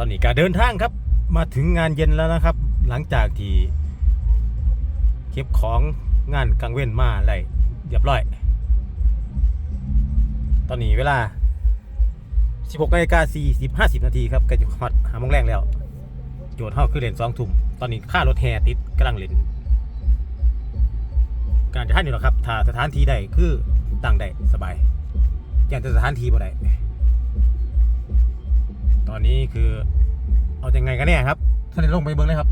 ตอนนี้การเดินทางครับ มาถึงงานเย็นแล้วนะครับ หลังจากที่เก็บของงานกลางเว้นมาอะไรเรียบร้อย ตอนนี้เวลา 16นาฬิกา40 50 นาทีครับก็จะฮอดหามงแรงแล้ว โจทย์เฮาคือเล่นสองทุ่ม ตอนนี้ค่ารถแห่ติดกำลังเล่นการจะท่านอยู่หรอกครับ ถ้าสถานที่ใดคือตั้งได้สบายอย่างแต่สถานที่บ่ได้ ตอนนี้คือเอาอยังไงกันแน่ครับท่านได้ลงไปเบิ้งเลยครับ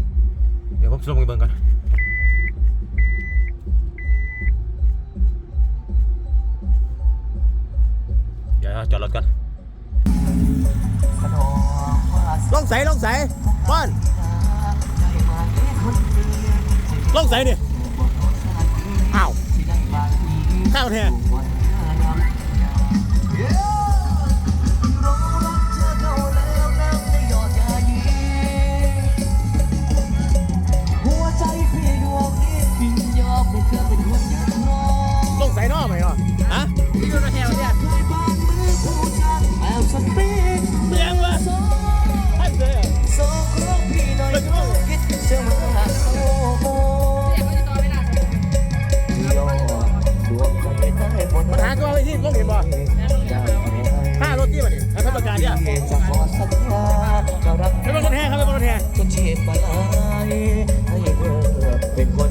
เดี๋ยวผมลงไปเบิ้งก่อนเดี๋ยวจอดรถก่อนลงใส่ลงใส่ป้อนลงใส่เนี่ยอ้าวข้าวแท้หั งเห็นบ่ห้ารถที่มาดิแล้วทำประการเนี่ยไม่เป็นคนแห่ครับไม่เป็นคนแห่จนเจ็บปลายให้เธอเป็นคน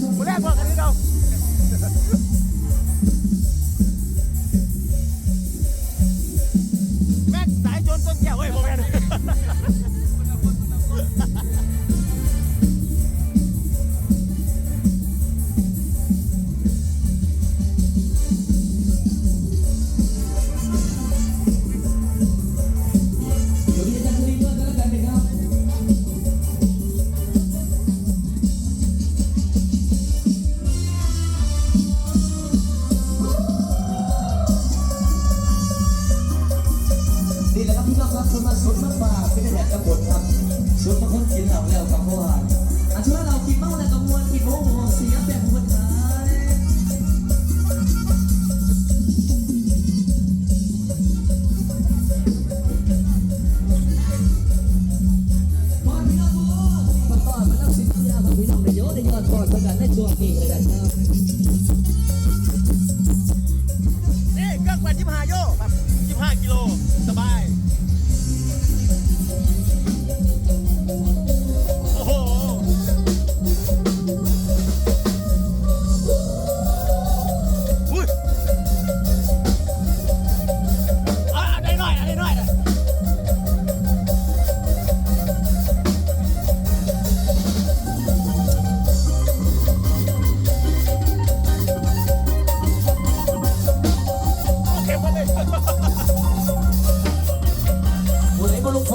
กครับคนแรกว่ากันนี้เรา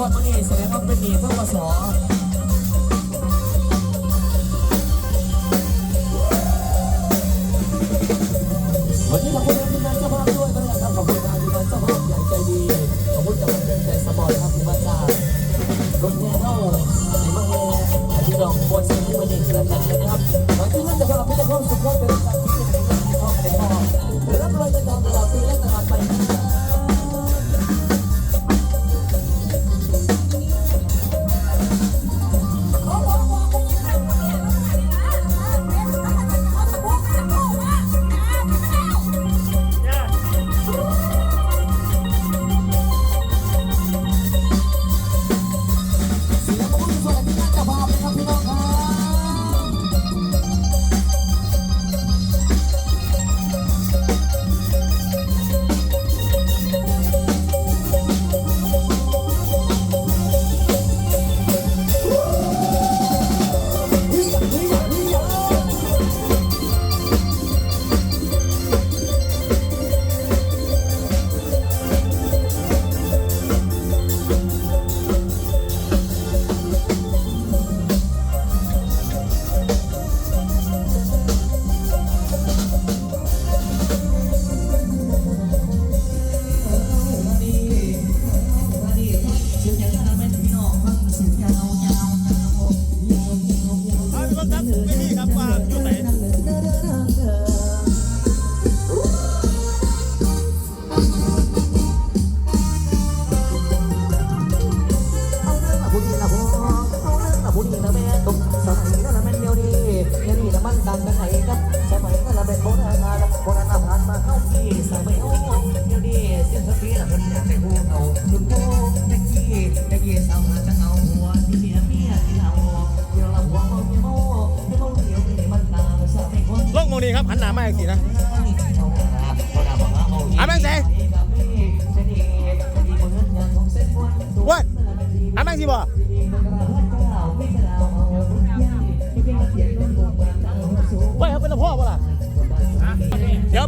อดมนี่แสดงว่าเป็นหนี้ทกส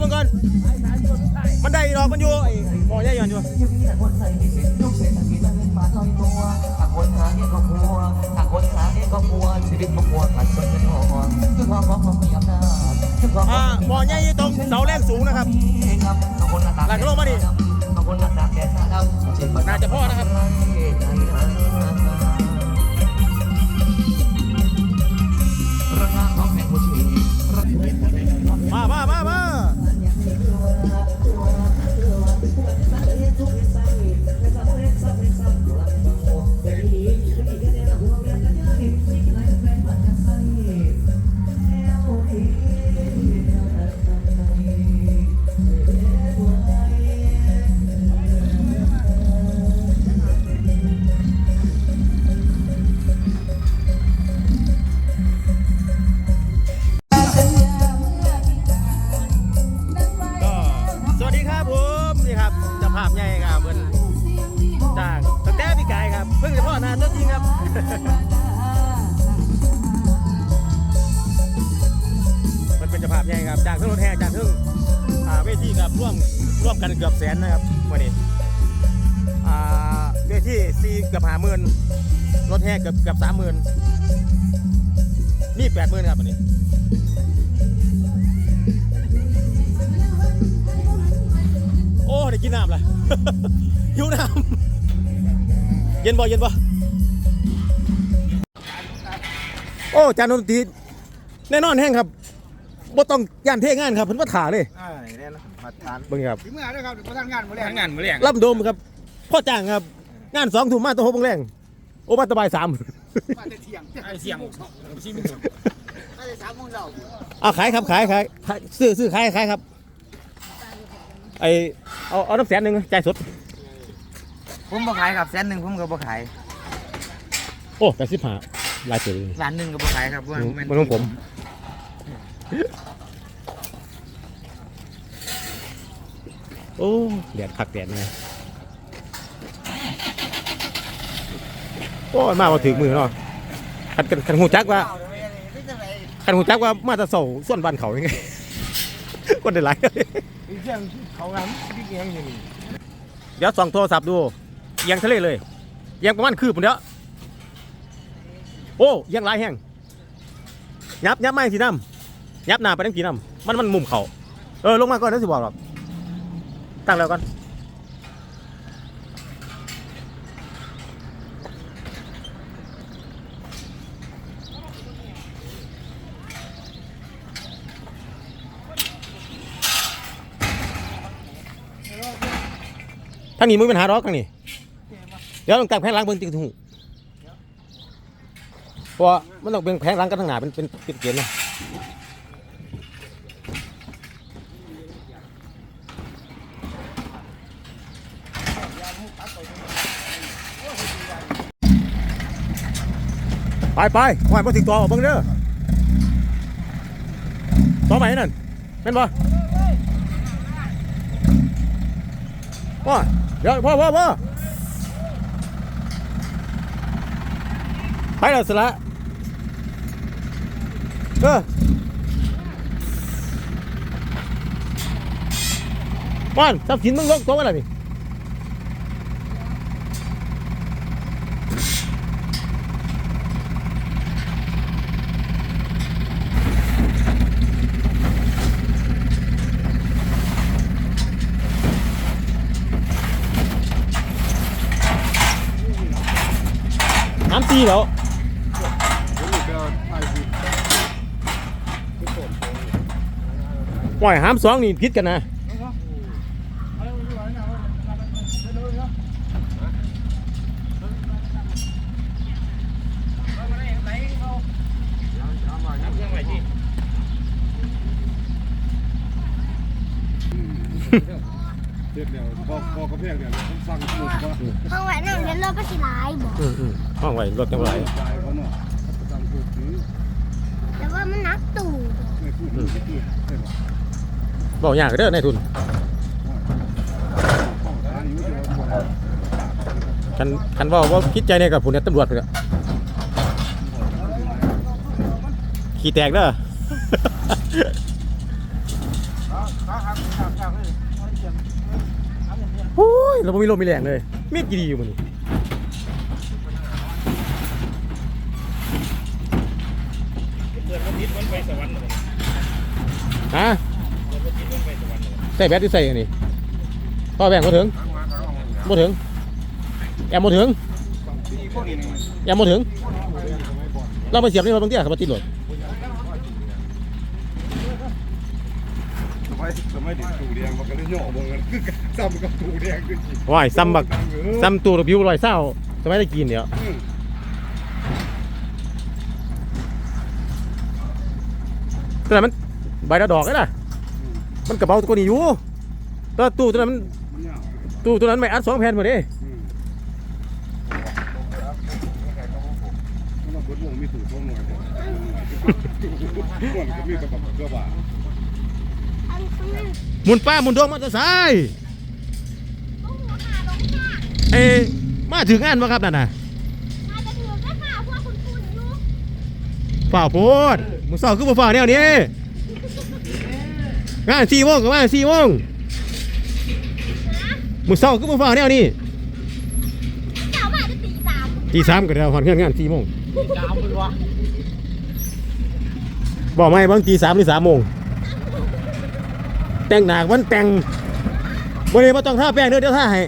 มึงก่อนมันได้ดอกมันอยู่ไอ้บ่อย่หย่อนอยู่อ่าบ่อใหญ่ตรงเสาแรกสูงนะครับหลังกระโมาดิน่าจะพ่อนะครับ หิวน้ำเย็นบ่เย็นบ่โอ้จานดนตรีแน่นอนแห้งครับบ่ต้องย่านเทงานครับเพิ่นมาถ่าเลยอ่าแน่านบังครับงเมื่อครับถึงมาทานงานมื้อแรกทานงานมื้อรับโดมครับพ่อจ้างครับ งานสองทุ่มมาตะหกโมงแรงโอ้มาตะบายสาแเที่ยงไอ้เที่ยง4:00นมาแต่3:00อะขายครับขายขายซื้อซื้อขายขายครับ ไอเอาเอาน้ำแสนหนึ่งจ่ายสด ผมบ่ขายครับแสนหนึ่งผมก็บ่ขายโอ้แปดสิบห้าลายเสือเลยล้านหนึ่งก็บ่ขายครับว่ามันของผม โอ้แดดคักแดดไงโอ้ยมาว่าถึงมือเนาะคันคันคันหูจักว่าคันหูจักว่ามาแตะเสาส่วนบ้านเขายังไงคนได้หลาย เสียงเขางานพี่เกียงอยู่นี่เดี๋ยวส่องโทรศัพท์ดูเอียงทะเลเลยเอียงประมาณคืบผมเดียวโอ้เอียงหลายแห้งยับยับไม่สีน้ำยับหน้าไปทั้งสีน้ำมันมันมุมเขาเออลงมาก่อนนะสิบอกหรอกตั้งแล้วก่อน ทางนี้มึงเป็นหาดอกทางนี้เดี๋ยวต้องตั้งแผงหล้างเบิ้งจริงถูกเพราะมันต้องเป็นแผงหล้างกันทางหน้าเป็นเป็นเป็นเกณฑ์นะไปไปหอยมาถึงตัวอเบิ่งเด้อตัวใหม่นั่นเป็นบ่พ่อ เดี๋ยวพ่อพ่อพ่อไปแล้วสละเออป้อนทรัพย์สินมึงลงตัวอะไรนี่ น้ำตีแล้วปล่อยหามสองนี่พิษกันนะ เด็กเนี่ยพอพอกระเพกเนี่ยผมสั่งถูกว่า ห้องไว้นั่งเดี๋ยวเราก็สิร้ายบอก อืมอืม ห้องไว้รถจังไรจ่ายเขาเนาะสั่งถูกถือแต่ว่ามันนักตู่ไม่พูดไม่พูดใช่ปะบอกอย่างเด้อนายทุนข้องทางอยู่ที่ว่าคนคันคันว่าว่าคิดใจในกับผู้เนี่ยตำรวจไปแล้วขี่แตกเด้อโอ้ยเราไม่มีลมมีแรงเลย เมียดกี่ดีอยู่มันนี่ฮะ ใส่แบตที่ใส่อันนี้พ่อแบ่งมาถึงมาถึงแอมมาถึงแอมมาถึง เราไปเสียบนี่เราบางทีขับมาติดรถสมัยสมัยเด็กตูแดงมันก็เลยย่อบ่กันคือซ้ำกับตูแดงคือสิว้ายซ้ำบักซ้ำตัวระบิวลอยเศร้าสมัยตะกี้เนี่ยตัวนั้นมันใบละดอกเลยนะ มันกระเป๋าตัวนี้อยู่ตัวตู้ตัวนั้นมันมันยาวตู้ตัวนั้นไม่อัดสองแผ่นหมดเลยมันต้องเบิดวงมีสูตรวงหน่อยก่อนก็มีกระบะกระบะอันข้างหน้าหมุนป้าหมุนดวงมาแตะใช้เอ้มาถึงงานมาครับนั่นน่ะมาจะถือก็ค่ะพวกคุณคุณอยู่ฝ่าโพดมึงเศร้าคือบ่ฝ่าแนวนี้ งานสี่โมงกับงานสี่โมงมึงเศร้าคือบ่ฝ่าแนวนี้เจ้ามาจะตีสามตีสามก็ได้หอนงานงานสี่โมงบอกไม่บางตีสามหรือสามโมงแต่งหนักวันแต่งบริเวณต้องท่าแป้งเด้อเดี๋ยวท่าให้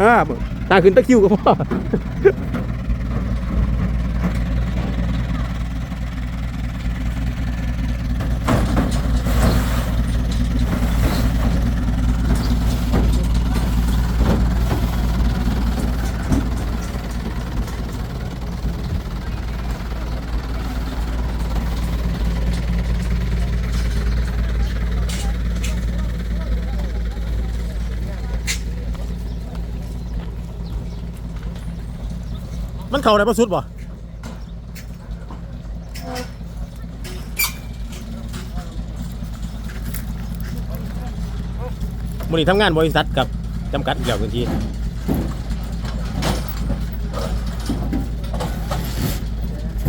อ่าตาขึ้นตะคริวก็พอ มันเข่าได้ประสุดบ่มือนี้ทำงานบริษัทกับจำกัดเกี่ยวพื้นที่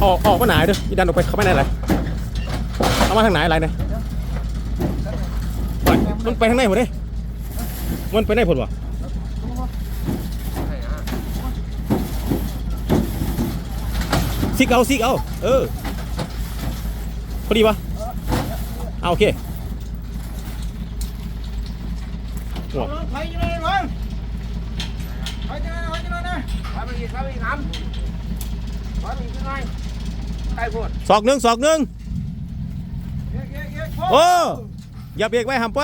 ออกออกมาไหนเด้ออีดันออกไปเขาไปไหนไรเอามาทางไหนอะไรเนี่ยไปมันไปทางไหนหมดเลยมันไปไหนผลวะ ซิกเอาซิกเอา เออ พอดีปะเอาโอเคโอ้ไปยังไงวะไปยังไงไปยังไงนะไปไปอีกไปอีกน้ำไปอีกยังไงใกล้พูดศอกหนึ่งศอกหนึ่งเก๊กเก๊กเก๊กโอ้อย่าเบรกไว้ห้ามไป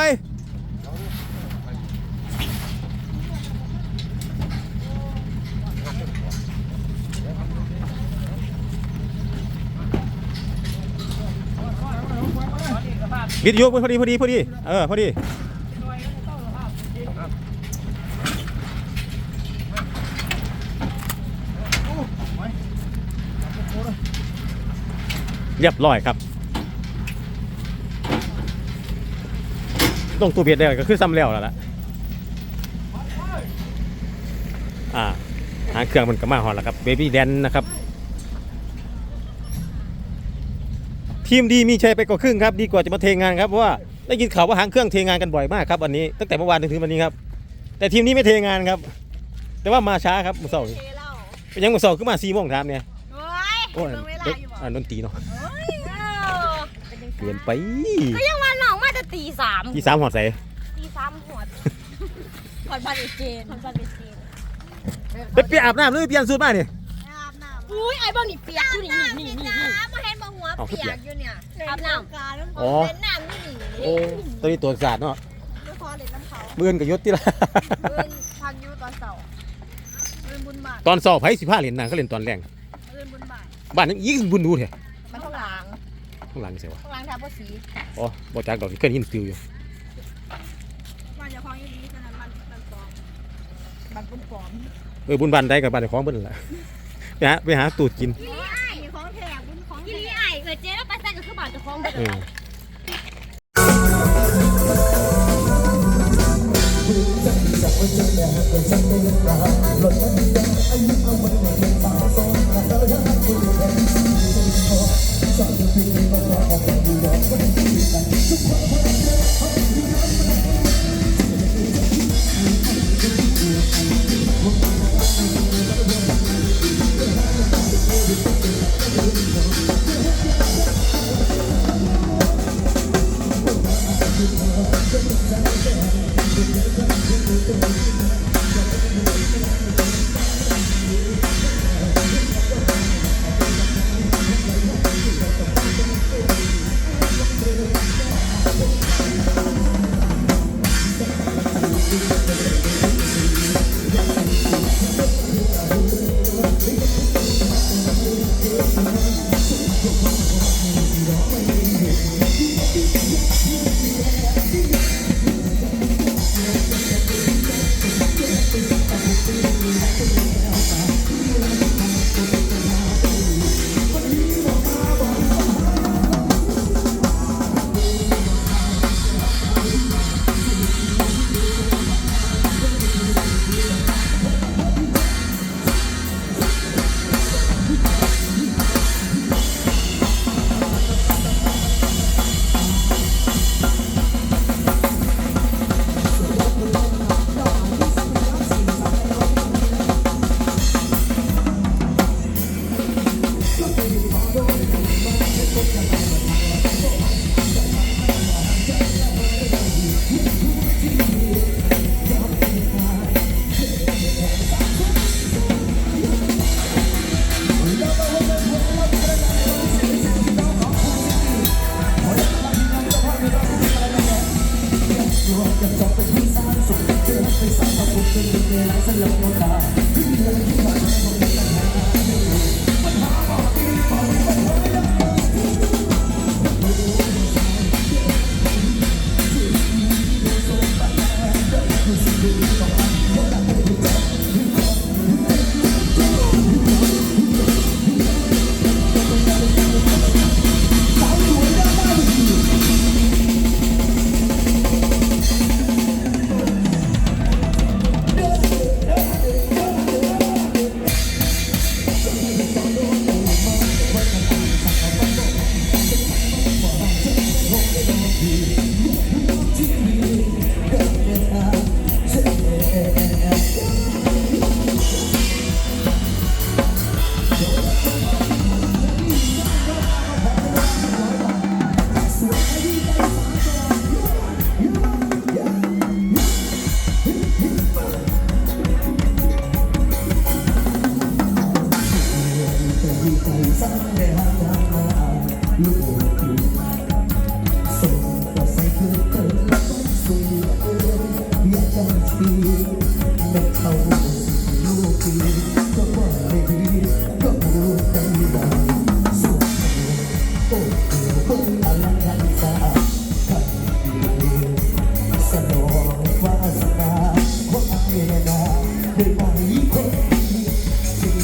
วิทยุพอดีพอดีพอดี เออพอดีเรียบร้อยครับต้องตัวเบียดได้ก็คือซ้ำแล้วแล้วล่ะอ่าหางเครื่องมันก็มาหอนแล้วครับเบบี้แดนนะครับ ทีมดีมีชัยไปกว่าครึ่งครับดีกว่าจะมาเทงานครับเพราะว่าได้ยินข่าวว่าหางเครื่องเทงานกันบ่อยมากครับวันนี้ตั้งแต่เมื่อวานจนถึงวันนี้ครับ แต่ทีมนี้ไม่เทงานครับ แต่ว่ามาช้าครับมือสองเทเหล้าเป็นยังมือสองขึ้นมาสี่โมงทามเนี่ยโอ้ยโอ้ยเบิ่งเวลาเด็กอยู่บ่อ่าดนตรีเนาะเฮ้ยเออเป็นจังเกินซั่นไปก็ยังวันหนองมาจะตีสามที่สามหอดใส่ตีสามหัวผ่อนบัตรเอเจนผ่อนบัตรเอเจนไปเปลี่ยนอาบน้ำหรือเปลี่ยนสูตรมาเนี่ย อาบน้ำอุ้ยไอ้บ้านี่เปียกอยู่นี่นี่นี่นี่มาเห็นบ่หัวเอาคือเปีเปียยกกอยู่เนี่ยอาบน้ำอ๋อ เล่นน้ำนี่นี่โอ้ตัวนี้ตัวสะอาดเนาะไม่พอเล่นน้ำเขาเมื่อนกับยศที่ละ เล่นพักอยู่ตอนเสาร์เล่นบุญบาทตอนสอบไพ่สิบห้าเหรียญนะก็เล่นตอนแรงเล่นบุญบาทบ้านนี้ยิ่งบุญดูเถอะมันข้างหลังข้างหลังเสียวะข้างหลังทาภาษีอ๋อบอกจากดอกที่เคยยินฟิวอยู่มันจะพองยี่ลีฉะนั้นมันมันปลอมมันปุ้มปลอมเออบุญบันได้กับบ้านของเบิ้ลนแหละ ไปหาไปหาตูดกินยี่ลีไอ้ของแถมบุญของยี่ลีไอ้เกิดเจ๊แล้วไปใส่ก็คือบาทจะคล้อง ไปที่สร้างสุขเลเอยอเได้ไหมเฮ้ยสิบ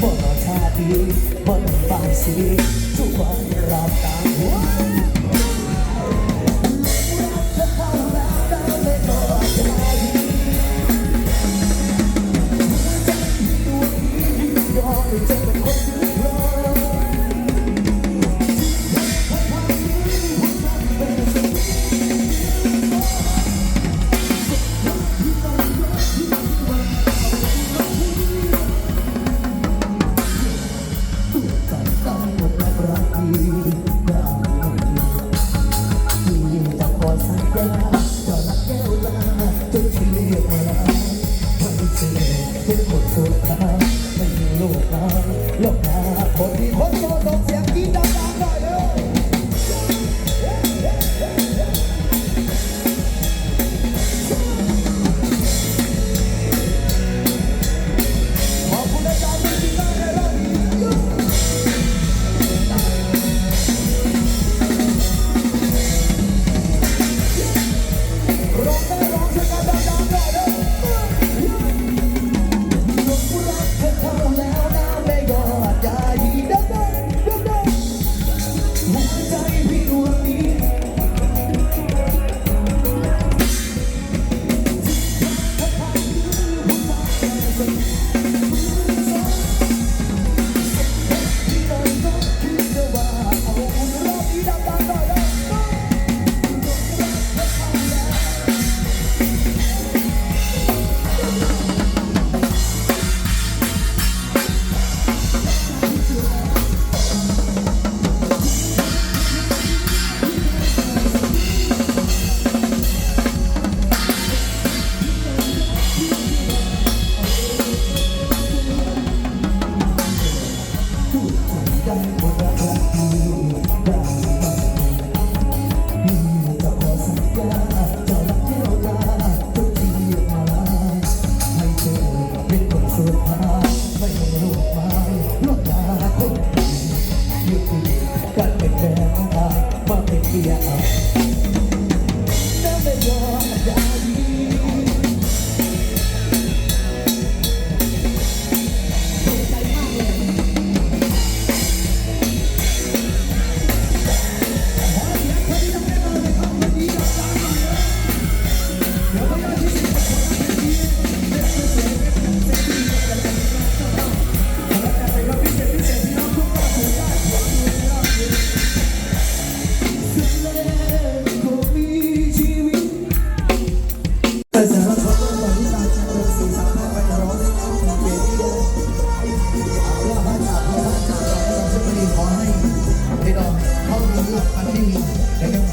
บ่ต่อชาติบ่ต้องฟัสิทุกวันรับตามหัว สุดท้ายไม่มีลูกน้อยโลก Martini, tenemos